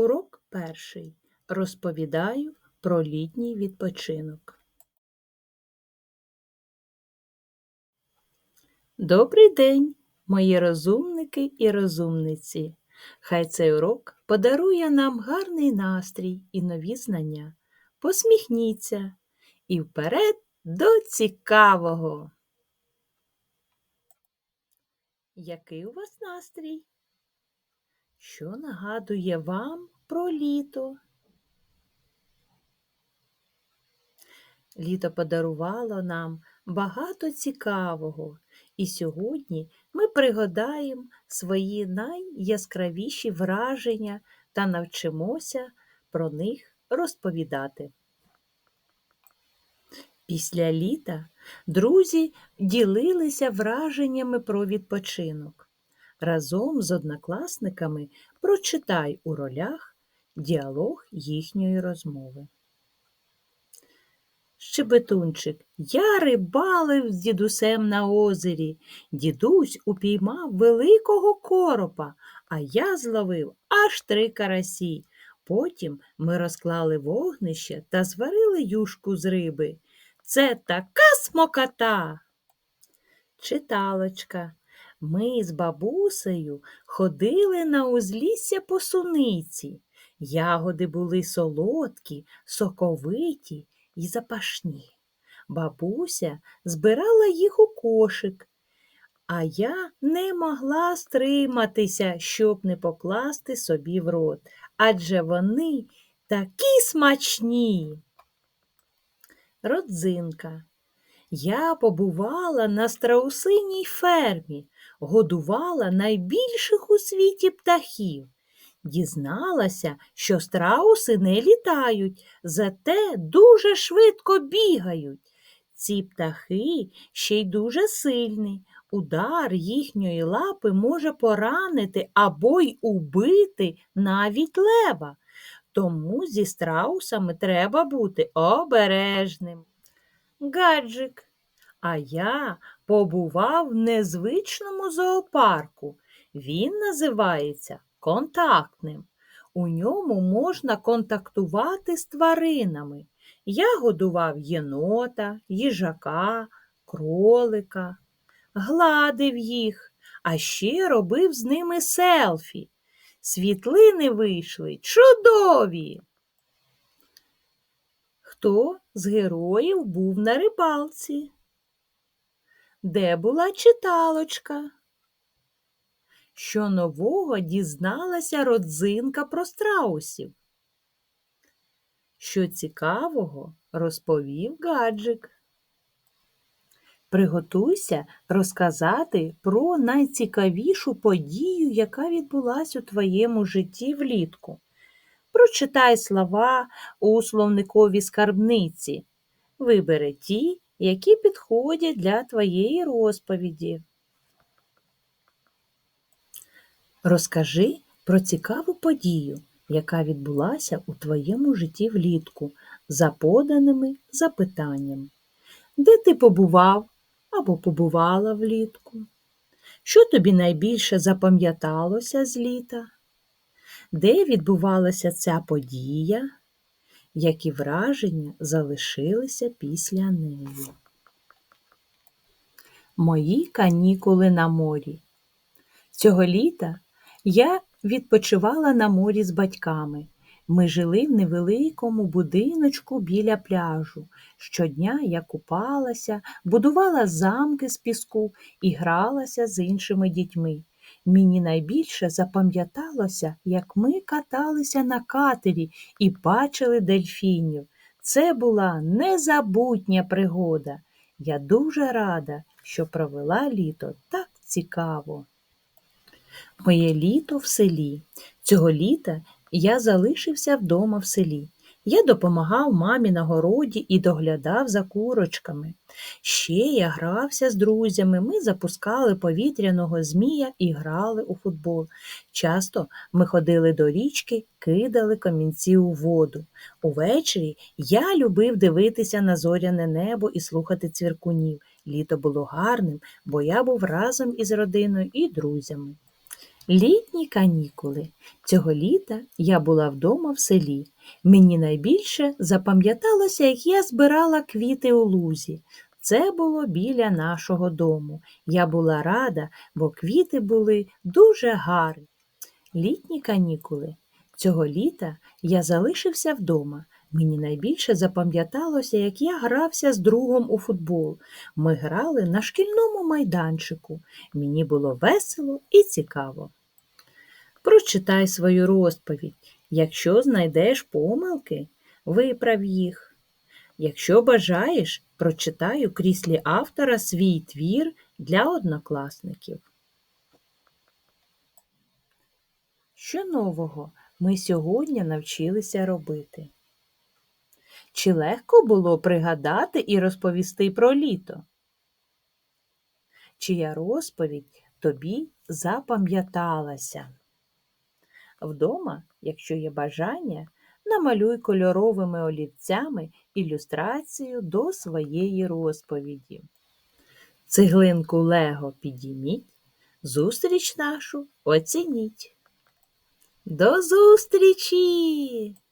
Урок перший. Розповідаю про літній відпочинок. Добрий день, мої розумники і розумниці. Хай цей урок подарує нам гарний настрій і нові знання. Посміхніться і вперед до цікавого. Який у вас настрій? Що нагадує вам про літо? Літо подарувало нам багато цікавого, і сьогодні ми пригадаємо свої найяскравіші враження та навчимося про них розповідати. Після літа друзі ділилися враженнями про відпочинок. Разом з однокласниками прочитай у ролях діалог їхньої розмови. Щебетунчик, я рибалив з дідусем на озері. Дідусь упіймав великого коропа, а я зловив аж три карасі. Потім ми розклали вогнище та зварили юшку з риби. Це така смокота. Читалочка. Ми з бабусею ходили на узлісся по суниці. Ягоди були солодкі, соковиті і запашні. Бабуся збирала їх у кошик, а я не могла стриматися, щоб не покласти собі в рот, адже вони такі смачні. Родзинка. Я побувала на страусиній фермі, годувала найбільших у світі птахів. Дізналася, що страуси не літають, зате дуже швидко бігають. Ці птахи ще й дуже сильні. Удар їхньої лапи може поранити або й убити навіть лева. Тому зі страусами треба бути обережним. Гаджик. А я побував в незвичному зоопарку. Він називається контактним. У ньому можна контактувати з тваринами. Я годував єнота, їжака, кролика, гладив їх, а ще робив з ними селфі. Світлини вийшли чудові. Хто з героїв був на рибалці? Де була читалочка? Що нового дізналася родзинка про страусів? Що цікавого розповів гаджик. Приготуйся розказати про найцікавішу подію, яка відбулася у твоєму житті влітку. Прочитай слова у словниковій скарбниці. Вибери ті, які підходять для твоєї розповіді. Розкажи про цікаву подію, яка відбулася у твоєму житті влітку за поданими запитаннями. Де ти побував або побувала влітку? Що тобі найбільше запам'яталося з літа? Де відбувалася ця подія? Які враження залишилися після неї? Мої канікули на морі. Цього літа я відпочивала на морі з батьками. Ми жили в невеликому будиночку біля пляжу. Щодня я купалася, будувала замки з піску і гралася з іншими дітьми. Мені найбільше запам'яталося, як ми каталися на катері і бачили дельфінів. Це була незабутня пригода. Я дуже рада, що провела літо так цікаво. Моє літо в селі. Цього літа я залишився вдома в селі. Я допомагав мамі на городі і доглядав за курочками. Ще я грався з друзями, ми запускали повітряного змія і грали у футбол. Часто ми ходили до річки, кидали камінці у воду. Увечері я любив дивитися на зоряне небо і слухати цвіркунів. Літо було гарним, бо я був разом із родиною і друзями. Літні канікули. Цього літа я була вдома в селі. Мені найбільше запам'яталося, як я збирала квіти у лузі. Це було біля нашого дому. Я була рада, бо квіти були дуже гарні. Літні канікули. Цього літа я залишився вдома. Мені найбільше запам'яталося, як я грався з другом у футбол. Ми грали на шкільному майданчику. Мені було весело і цікаво. Прочитай свою розповідь. Якщо знайдеш помилки, виправ їх. Якщо бажаєш, прочитай у кріслі автора свій твір для однокласників. Що нового ми сьогодні навчилися робити? Чи легко було пригадати і розповісти про літо? Чия розповідь тобі запам'яталася? Вдома, якщо є бажання, намалюй кольоровими олівцями ілюстрацію до своєї розповіді. Цеглинку Лего підійміть, зустріч нашу оцініть. До зустрічі!